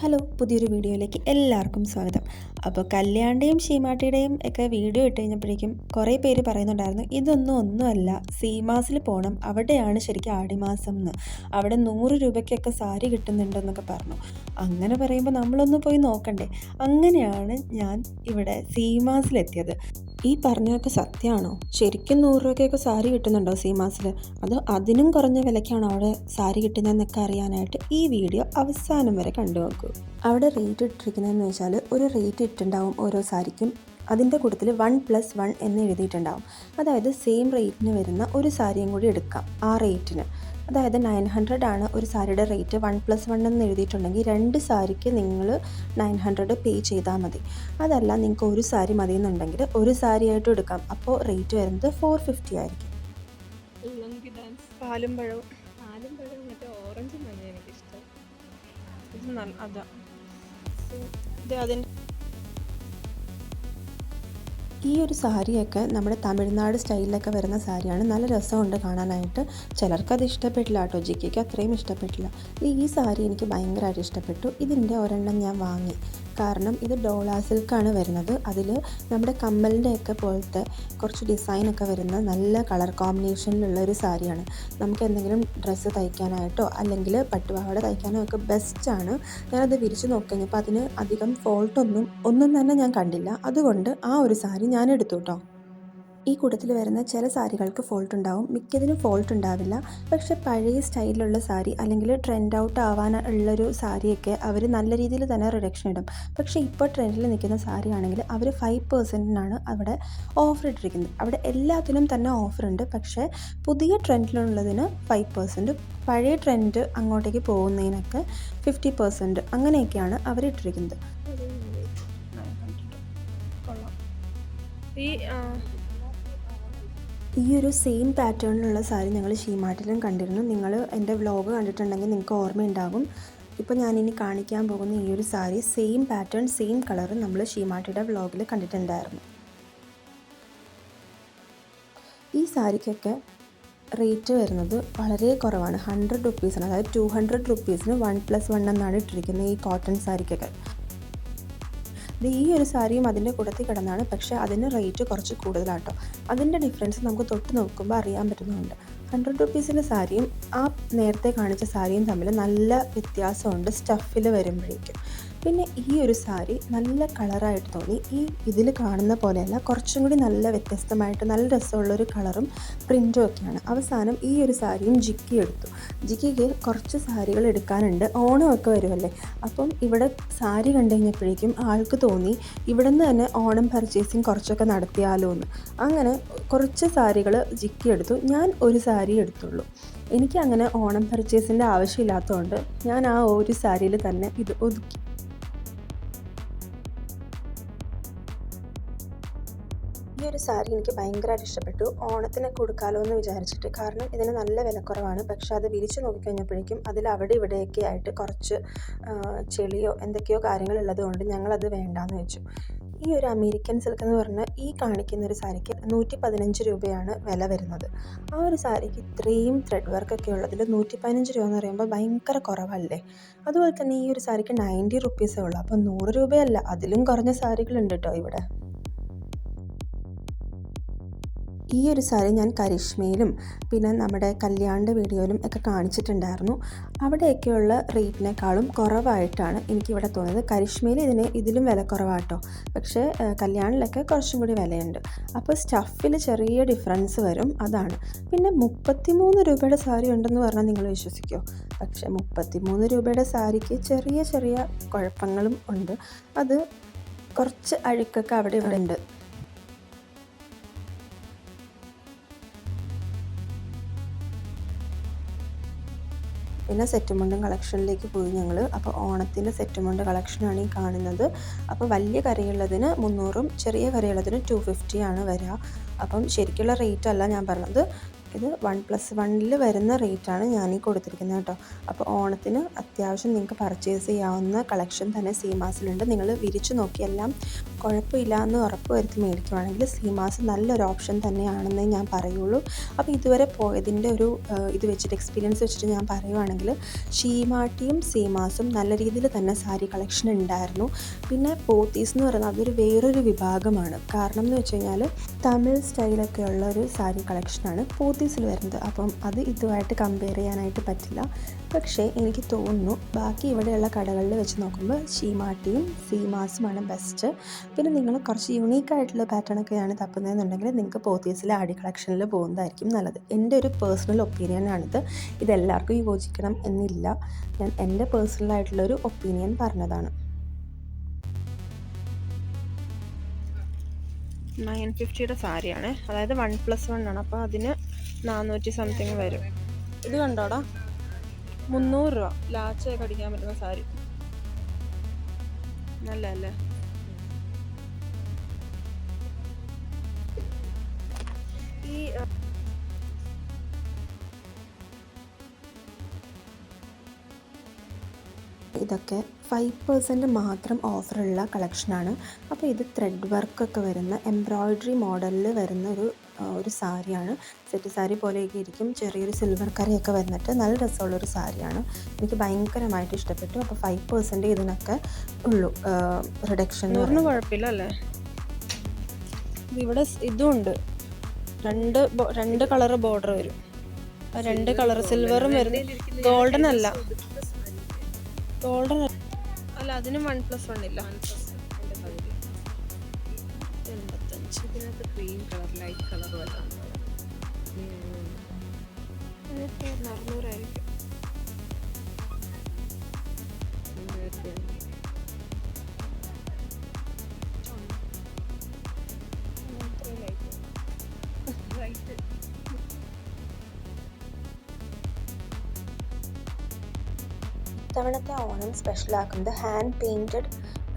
Hello പുതിയൊരു വീഡിയോയിലേക്ക് എല്ലാവർക്കും സ്വാഗതം. അപ്പോൾ കല്യാണിന്റെയും ഷീമാട്ടിയുടെയും ഒക്കെ വീഡിയോ ഇട്ട് കഴിഞ്ഞപ്പോഴേക്കും കുറേ പേര് പറയുന്നുണ്ടായിരുന്നു ഇതൊന്നും ഒന്നുമല്ല സീമാസിൽ പോകണം അവിടെയാണ് ശരിക്കും ആടിമാസം എന്ന് അവിടെ നൂറ് രൂപയ്ക്കൊക്കെ സാരി കിട്ടുന്നുണ്ടെന്നൊക്കെ പറഞ്ഞു. അങ്ങനെ പറയുമ്പോൾ നമ്മളൊന്ന് പോയി നോക്കണ്ടേ? അങ്ങനെയാണ് ഞാൻ ഇവിടെ സീമാസിലെത്തിയത്. ഈ പറഞ്ഞതൊക്കെ സത്യമാണോ? ശരിക്കും നൂറ് രൂപയ്ക്കൊക്കെ സാരി കിട്ടുന്നുണ്ടോ സീമാസിൽ അത് അതിനും കുറഞ്ഞ വിലയ്ക്കാണോ അവിടെ സാരി കിട്ടുന്നതെന്നൊക്കെ അറിയാനായിട്ട് ഈ വീഡിയോ അവസാനം വരെ കണ്ടു നോക്കൂ അവിടെ റേറ്റ് ഇട്ടിരിക്കുന്നതെന്ന് വെച്ചാൽ ഒരു റേറ്റ് ഇട്ടുണ്ടാവും ഓരോ സാരിക്കും. അതിന്റെ കൂട്ടത്തിൽ വൺ പ്ലസ് വൺ എന്ന് എഴുതിയിട്ടുണ്ടാവും. അതായത് സെയിം റേറ്റിന് വരുന്ന ഒരു സാരിയും കൂടി എടുക്കാം ആ റേറ്റിന് അതായത് നയൻ ഹൺഡ്രഡ് ആണ് ഒരു സാരിയുടെ റേറ്റ് വൺ പ്ലസ് വൺ എന്ന് എഴുതിയിട്ടുണ്ടെങ്കിൽ രണ്ട് സാരിക്ക് നിങ്ങൾ നയൻ ഹൺഡ്രഡ് പേ ചെയ്താൽ മതി. അതല്ല നിങ്ങൾക്ക് ഒരു സാരി മതി എന്നുണ്ടെങ്കിൽ ഒരു സാരി ആയിട്ടും എടുക്കാം. അപ്പോൾ റേറ്റ് വരുന്നത് ഫോർ ഫിഫ്റ്റി ആയിരിക്കും. പാലും പഴവും. പാലും പഴവും മറ്റേ ഓറഞ്ച് ഇത് നല്ല അതാ ഇത് അതിന്റെ ഈ ഒരു സാരിയൊക്കെ നമ്മുടെ തമിഴ്നാട് സ്റ്റൈലിലൊക്കെ വരുന്ന സാരിയാണ്. നല്ല രസമുണ്ട് കാണാനായിട്ട്. ചിലർക്കത് ഇഷ്ടപ്പെട്ടില്ല കേട്ടോ. ജിക്കയ്ക്ക് അത്രയും ഇഷ്ടപ്പെട്ടില്ല. ഈ സാരി എനിക്ക് ഭയങ്കരമായിട്ട് ഇഷ്ടപ്പെട്ടു. ഇതിന്റെ ഒരെണ്ണം ഞാൻ വാങ്ങി. കാരണം ഇത് ഡോളാ സിൽക്കാണ് വരുന്നത്. അതിൽ നമ്മുടെ കമ്മലിന്റെ ഒക്കെ പോലത്തെ കുറച്ച് ഡിസൈനൊക്കെ വരുന്ന നല്ല കളർ കോമ്പിനേഷനിലുള്ള ഒരു സാരിയാണ്. നമുക്ക് എന്തെങ്കിലും ഡ്രസ്സ് തയ്ക്കാനായിട്ടോ അല്ലെങ്കിൽ പട്ടുപാവാട തയ്ക്കാനോ ഒക്കെ ബെസ്റ്റാണ് ഞാനത് വിരിച്ച് നോക്കിക്കഴിഞ്ഞപ്പോൾ അതിന് അധികം ഫോൾട്ടൊന്നും ഒന്നും തന്നെ ഞാൻ കണ്ടില്ല. അതുകൊണ്ട് ആ ഒരു സാരി ഞാൻ എടുത്തു കേട്ടോ ഈ കൂട്ടത്തിൽ വരുന്ന ചില സാരികൾക്ക് ഫോൾട്ട് ഉണ്ടാവും. മിക്കതിനും ഫോൾട്ട് ഉണ്ടാവില്ല. പക്ഷെ പഴയ സ്റ്റൈലിലുള്ള സാരി അല്ലെങ്കിൽ ട്രെൻഡ് ഔട്ട് ആവാൻ ഉള്ളൊരു സാരിയൊക്കെ അവർ നല്ല രീതിയിൽ തന്നെ റിഡക്ഷൻ ഇടും. പക്ഷേ ഇപ്പോൾ ട്രെൻഡിൽ നിൽക്കുന്ന സാരി ആണെങ്കിൽ അവർ ഫൈവ് പെർസെന്റിനാണ് അവിടെ ഓഫർ ഇട്ടിരിക്കുന്നത്. അവിടെ എല്ലാത്തിനും തന്നെ ഓഫർ ഉണ്ട്. പക്ഷേ പുതിയ ട്രെൻഡിലുള്ളതിന് ഫൈവ് പെർസെന്റ് പഴയ ട്രെൻഡ് അങ്ങോട്ടേക്ക് പോകുന്നതിനൊക്കെ ഫിഫ്റ്റി പെർസെന്റ് അങ്ങനെയൊക്കെയാണ് അവർ ഈ ഈ ഒരു സെയിം പാറ്റേണിലുള്ള സാരി ഞങ്ങൾ ഷീമാട്ടിലും കണ്ടിരുന്നു. നിങ്ങൾ എന്റെ വ്ലോഗ് കണ്ടിട്ടുണ്ടെങ്കിൽ നിങ്ങൾക്ക് ഓർമ്മയുണ്ടാകും. ഇപ്പോൾ ഞാനിനി കാണിക്കാൻ പോകുന്ന ഈ ഒരു sari same pattern same colour നമ്മൾ ഷീമാട്ടിയുടെ വ്ലോഗിൽ കണ്ടിട്ടുണ്ടായിരുന്നു. ഈ സാരിക്കൊക്കെ റേറ്റ് വരുന്നത് വളരെ കുറവാണ്. ഹൺഡ്രഡ് റുപ്പീസാണ് അതായത് ടു ഹൺഡ്രഡ് റുപ്പീസിന് വൺ പ്ലസ് വൺ എന്നാണ് ഇട്ടിരിക്കുന്നത് ഈ കോട്ടൺ സാരിക്കൊക്കെ. ഇത് ഈ ഒരു സാരിയും അതിന്റെ കൂട്ടത്തിൽ കിടന്നാണ്. പക്ഷേ അതിന് റേറ്റ് കുറച്ച് കൂടുതലാട്ടോ. അതിന്റെ ഡിഫറൻസ് നമുക്ക് തൊട്ട് നോക്കുമ്പോൾ അറിയാൻ പറ്റുന്നുണ്ട്. ഹൺഡ്രഡ് റുപ്പീസിന്റെ സാരിയും ആ നേരത്തെ കാണിച്ച സാരിയും തമ്മിൽ നല്ല വ്യത്യാസമുണ്ട് സ്റ്റഫിൽ വരുമ്പോഴേക്കും. പിന്നെ ഈ ഒരു സാരി നല്ല കളറായിട്ട് തോന്നി. ഈ ഇതിൽ കാണുന്ന പോലെയല്ല കുറച്ചും കൂടി നല്ല വ്യത്യസ്തമായിട്ട് നല്ല രസമുള്ളൊരു കളറും പ്രിന്റും ഒക്കെയാണ്. അവസാനം ഈ ഒരു സാരിയും ജിക്കി എടുത്തു. ജിക്കിക്ക് കുറച്ച് സാരികൾ എടുക്കാനുണ്ട്. ഓണമൊക്കെ വരുമല്ലേ? അപ്പം ഇവിടെ സാരി കണ്ടു കഴിഞ്ഞപ്പോഴേക്കും ആൾക്ക് തോന്നി ഇവിടെ നിന്ന് തന്നെ ഓണം പർച്ചേസിങ് കുറച്ചൊക്കെ നടത്തിയാലോ എന്ന്. അങ്ങനെ കുറച്ച് സാരികൾ ജിക്കി എടുത്തു. ഞാൻ ഒരു സാരി എടുത്തുള്ളൂ. എനിക്ക് അങ്ങനെ ഓണം പർച്ചേസിന്റെ ആവശ്യമില്ലാത്തതുകൊണ്ട് ഞാൻ ആ ഒരു സാരിയിൽ തന്നെ ഇത് ഒതുക്കി. ഈ ഒരു സാരി എനിക്ക് ഭയങ്കരമായിട്ട് ഇഷ്ടപ്പെട്ടു. ഓണത്തിന് കൊടുക്കാമല്ലോ എന്ന് വിചാരിച്ചിട്ട്. കാരണം ഇതിന് നല്ല വിലക്കുറവാണ്. പക്ഷേ അത് വിരിച്ച് നോക്കിക്കഴിഞ്ഞപ്പോഴേക്കും അതിൽ അവിടെ ഇവിടെയൊക്കെ ആയിട്ട് കുറച്ച് ചെളിയോ എന്തൊക്കെയോ കാര്യങ്ങളുള്ളത് കൊണ്ട് ഞങ്ങളത് വേണ്ടാന്ന് വെച്ചു. ഈ ഒരു അമേരിക്കൻ സിൽക്ക് എന്ന് പറഞ്ഞാൽ ഈ കാണിക്കുന്ന ഒരു സാരിക്ക് നൂറ്റി പതിനഞ്ച് രൂപയാണ് വില വരുന്നത്. ആ ഒരു സാരിക്ക് ഇത്രയും ത്രെഡ് വർക്കൊക്കെ ഉള്ളതിൽ നൂറ്റി പതിനഞ്ച് രൂപ എന്ന് പറയുമ്പോൾ ഭയങ്കര കുറവല്ലേ? അതുപോലെ തന്നെ ഈ ഒരു സാരിക്ക് നയന്റി റുപ്പീസേ ഉള്ളൂ. അപ്പോൾ നൂറ് രൂപയല്ല. അതിലും കുറഞ്ഞ സാരികളുണ്ട് കേട്ടോ ഇവിടെ. ഈ ഒരു സാരി ഞാൻ കരിഷ്മയിലും പിന്നെ നമ്മുടെ കല്യാണിന്റെ വീഡിയോയിലും ഒക്കെ കാണിച്ചിട്ടുണ്ടായിരുന്നു. അവിടെയൊക്കെയുള്ള റേറ്റിനേക്കാളും കുറവായിട്ടാണ് എനിക്കിവിടെ തോന്നുന്നത് കരിഷ്മയിൽ ഇതിന് ഇതിലും വില കുറവാട്ടോ. പക്ഷേ കല്യാണിലൊക്കെ കുറച്ചും കൂടി വിലയുണ്ട്. അപ്പോൾ സ്റ്റഫിൽ ചെറിയ ഡിഫറൻസ് വരും അതാണ്. പിന്നെ മുപ്പത്തിമൂന്ന് രൂപയുടെ സാരി ഉണ്ടെന്ന് പറഞ്ഞാൽ നിങ്ങൾ വിശ്വസിക്കുമോ പക്ഷേ മുപ്പത്തിമൂന്ന് രൂപയുടെ സാരിക്ക് ചെറിയ ചെറിയ കുഴപ്പങ്ങളും ഉണ്ട്. അത് കുറച്ച് അഴുക്കൊക്കെ അവിടെ ഇവിടെ ഉണ്ട്. പിന്നെ സെറ്റുമുണ്ടും കളക്ഷനിലേക്ക് പോയി ഞങ്ങൾ അപ്പോൾ ഓണത്തിന്റെ സെറ്റുമുണ്ട് കളക്ഷനാണ് ഈ കാണുന്നത്. അപ്പോൾ വലിയ കറിയുള്ളതിന് മുന്നൂറും ചെറിയ കറിയുള്ളതിന് ടു ഫിഫ്റ്റിയാണ് വരിക. അപ്പം ശരിക്കുള്ള റേറ്റ് അല്ല ഞാൻ പറഞ്ഞത്. ഇത് വൺ പ്ലസ് വണ്ണിൽ വരുന്ന റേറ്റാണ് ഞാൻ ഈ കൊടുത്തിരിക്കുന്നത് കേട്ടോ. അപ്പോൾ ഓണത്തിന് അത്യാവശ്യം നിങ്ങൾക്ക് പർച്ചേസ് ചെയ്യാവുന്ന കളക്ഷൻ തന്നെ സീമാസിലുണ്ട് നിങ്ങൾ വിരിച്ചു നോക്കിയെല്ലാം കുഴപ്പമില്ല എന്ന് ഉറപ്പ് വരുത്തി മേടിക്കുവാണെങ്കിൽ സീമാസ് നല്ലൊരു ഓപ്ഷൻ തന്നെയാണെന്നേ ഞാൻ പറയുള്ളൂ. അപ്പോൾ ഇതുവരെ പോയതിന്റെ ഒരു ഇത് വെച്ചിട്ട് എക്സ്പീരിയൻസ് വെച്ചിട്ട് ഞാൻ പറയുവാണെങ്കിൽ ഷീമാട്ടിയും സീമാസും നല്ല രീതിയിൽ തന്നെ സാരി കളക്ഷൻ ഉണ്ടായിരുന്നു. പിന്നെ പോത്തീസ് എന്ന് പറയുന്നത് അതൊരു വേറൊരു വിഭാഗമാണ്. കാരണം എന്ന് വെച്ച് കഴിഞ്ഞാൽ തമിഴ് സ്റ്റൈലൊക്കെ ഉള്ള ഒരു സാരി കളക്ഷനാണ് പോത്തീസിൽ വരുന്നത്. അപ്പം അത് ഇതുമായിട്ട് കമ്പയർ ചെയ്യാനായിട്ട് പറ്റില്ല. പക്ഷേ എനിക്ക് തോന്നുന്നു ബാക്കി ഇവിടെയുള്ള കടകളിൽ വെച്ച് നോക്കുമ്പോൾ ഷീമാട്ടിയും സീമാസുമാണ് ബെസ്റ്റ് പിന്നെ നിങ്ങൾ കുറച്ച് യുണീക്കായിട്ടുള്ള പാറ്റേണൊക്കെയാണ് തപ്പുന്നതെന്നുണ്ടെങ്കിൽ നിങ്ങൾക്ക് പോത്തീസിലെ ആടി കളക്ഷനിൽ പോകുന്നതായിരിക്കും നല്ലത്. എന്റെ ഒരു പേഴ്സണൽ ഒപ്പീനിയനാണിത് ഇതെല്ലാവർക്കും യോജിക്കണം എന്നില്ല. ഞാൻ എന്റെ പേഴ്സണലായിട്ടുള്ളൊരു ഒപ്പീനിയൻ പറഞ്ഞതാണ്. നയൻ ഫിഫ്റ്റിയുടെ സാരിയാണ്. അതായത് വൺ പ്ലസ് വൺ ആണ്. അപ്പോൾ അതിന് നാനൂറ്റി സംതിങ് വരും. ഇത് കണ്ടോടാ? മുന്നൂറ് രൂപ. ലാച്ചയൊക്കെ അടിക്കാൻ പറ്റുന്ന സാരി. നല്ല അല്ലേ ഈ ഇതൊക്കെ ഫൈവ് പെർസെന്റ് മാത്രം ഓഫറുള്ള കളക്ഷനാണ് അപ്പോൾ ഇത് ത്രെഡ് വർക്കൊക്കെ വരുന്ന എംബ്രോയ്ഡറി മോഡലിൽ വരുന്ന ഒരു ഒരു സാരിയാണ്. സെറ്റ് സാരി പോലെയൊക്കെ ഇരിക്കും. ചെറിയൊരു സിൽവർ കറിയൊക്കെ വന്നിട്ട് നല്ല രസമുള്ളൊരു സാരിയാണ്. എനിക്ക് ഭയങ്കരമായിട്ട് ഇഷ്ടപ്പെട്ടു. അപ്പോൾ ഫൈവ് പെർസെന്റ് ഇതിനൊക്കെ ഉള്ളൂ. റിഡക്ഷൻ നൂറിന് കുഴപ്പമില്ല അല്ലേ ഇവിടെ ഇതുണ്ട്. ഇതും ഉണ്ട് രണ്ട് രണ്ട് കളർ ബോർഡർ വരും രണ്ട് കളർ സിൽവറും വരും. ഗോൾഡൻ അല്ല. ഗോൾഡൻ അല്ല. അതിനും വൺ പ്ലസ് വൺ ഇല്ല. എൺപത്തഞ്ച് ഇതിനകത്ത് ക്രീം കളർ ലൈറ്റ് കളർ വല്ലതും ഇതിപ്പോ അറുന്നൂറായിരിക്കും ഇത്തവണത്തെ ഓണം സ്പെഷ്യലാക്കുന്നത് ഹാൻഡ് പെയിന്റഡ്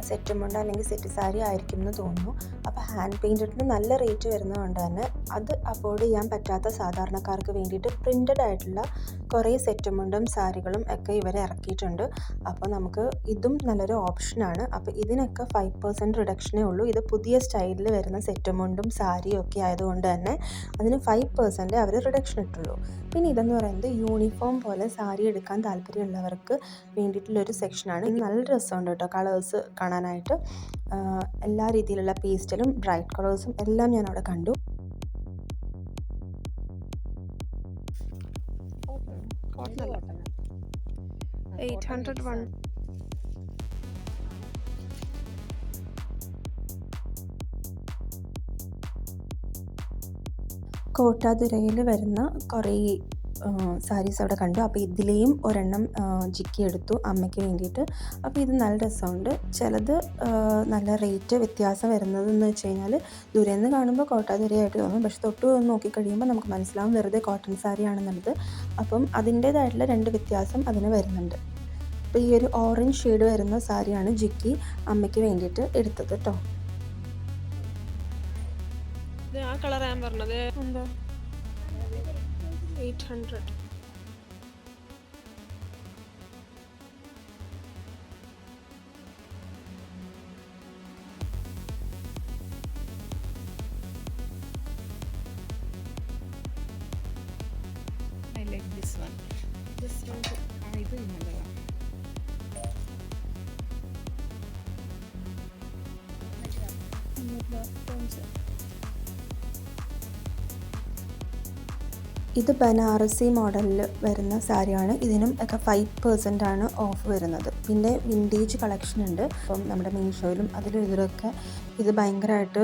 സെറ്റുമുണ്ട് അല്ലെങ്കിൽ സെറ്റ് സാരി ആയിരിക്കും എന്ന് തോന്നുന്നു. അപ്പോൾ ഹാൻഡ് പെയിന്റഡിന് നല്ല റേറ്റ് വരുന്നതുകൊണ്ട് തന്നെ അത് അഫോർഡ് ചെയ്യാൻ പറ്റാത്ത സാധാരണക്കാർക്ക് വേണ്ടിയിട്ട് പ്രിന്റഡ് ആയിട്ടുള്ള കുറേ സെറ്റുമുണ്ടും സാരികളും ഒക്കെ ഇവർ ഇറക്കിയിട്ടുണ്ട്. അപ്പോൾ നമുക്ക് ഇതും നല്ലൊരു ഓപ്ഷനാണ് അപ്പോൾ ഇതിനൊക്കെ ഫൈവ് പെർസെന്റ് റിഡക്ഷനേ ഉള്ളൂ. ഇത് പുതിയ സ്റ്റൈലിൽ വരുന്ന സെറ്റുമുണ്ടും സാരിയും ഒക്കെ ആയതുകൊണ്ട് തന്നെ അതിന് ഫൈവ് പെർസെന്റ് അവർ റിഡക്ഷൻ ഇട്ടുള്ളൂ. പിന്നെ ഇതെന്ന് പറയുന്നത് യൂണിഫോം പോലെ സാരി എടുക്കാൻ താല്പര്യമുള്ളവർക്ക് വേണ്ടിയിട്ടുള്ളൊരു സെക്ഷനാണ് നല്ല രസമുണ്ട് കേട്ടോ കളേഴ്സ് കാണാനായിട്ട്. എല്ലാ രീതിയിലുള്ള പേസ്റ്റലും ബ്രൈറ്റ് കളേഴ്സും എല്ലാം ഞാൻ അവിടെ കണ്ടു. കോട്ടാതിരയിൽ അല്ല എയ്റ്റ് ഹൺഡ്രഡ് വൺ. കോട്ടാതുരയിൽ വരുന്ന കുറേ സാരീസ് അവിടെ കണ്ടു. അപ്പോൾ ഇതിലെയും ഒരെണ്ണം ജിക്കി എടുത്തു അമ്മയ്ക്ക് വേണ്ടിയിട്ട്. അപ്പോൾ ഇത് നല്ല രസമുണ്ട്. ചിലത് നല്ല റേറ്റ് വ്യത്യാസം വരുന്നത് എന്ന് വെച്ച് കഴിഞ്ഞാൽ ദൂരെ നിന്ന് കാണുമ്പോൾ കോട്ടാതുരയായിട്ട് തോന്നും. പക്ഷെ തൊട്ട് നോക്കിക്കഴിയുമ്പോൾ നമുക്ക് മനസ്സിലാവും വെറുതെ കോട്ടൺ സാരി ആണെന്നുള്ളത്. അപ്പം അതിന്റേതായിട്ടുള്ള രണ്ട് വ്യത്യാസം അതിന് വരുന്നുണ്ട്. അപ്പോൾ ഈ ഒരു ഓറഞ്ച് ഷെയ്ഡ് വരുന്ന സാരിയാണ് ജിക്കി അമ്മയ്ക്ക് വേണ്ടിയിട്ട് എടുത്തത് കേട്ടോ ആ കളർ ഞാൻ പറഞ്ഞത്? എന്താ? 800 I like this one. This one. I one Thank you. ഇത് ബനാറസി മോഡലിൽ വരുന്ന സാരിയാണ്. ഇതിനും ഒക്കെ ഫൈവ് പെർസെന്റ് ആണ് ഓഫ് വരുന്നത്. പിന്നെ വിന്റേജ് കളക്ഷൻ ഉണ്ട്. അപ്പം നമ്മുടെ മീഷോയിലും അതിലും ഇതിലൊക്കെ ഇത് ഭയങ്കരമായിട്ട്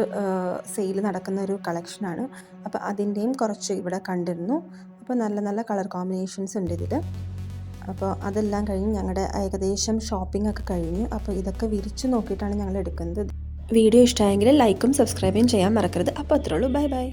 സെയിൽ നടക്കുന്ന ഒരു കളക്ഷനാണ് അപ്പോൾ അതിന്റെയും കുറച്ച് ഇവിടെ കണ്ടിരുന്നു. അപ്പോൾ നല്ല നല്ല കളർ കോമ്പിനേഷൻസ് ഉണ്ട് ഇതിൽ അപ്പോൾ അതെല്ലാം കഴിഞ്ഞ് ഞങ്ങളുടെ ഏകദേശം ഷോപ്പിംഗ് ഒക്കെ കഴിഞ്ഞു അപ്പോൾ ഇതൊക്കെ വിരിച്ച് നോക്കിയിട്ടാണ് ഞങ്ങൾ എടുക്കുന്നത്. വീഡിയോ ഇഷ്ടമായെങ്കിൽ ലൈക്കും സബ്സ്ക്രൈബും ചെയ്യാൻ മറക്കരുത്. അപ്പോൾ അത്രേ ഉള്ളൂ. Bye bye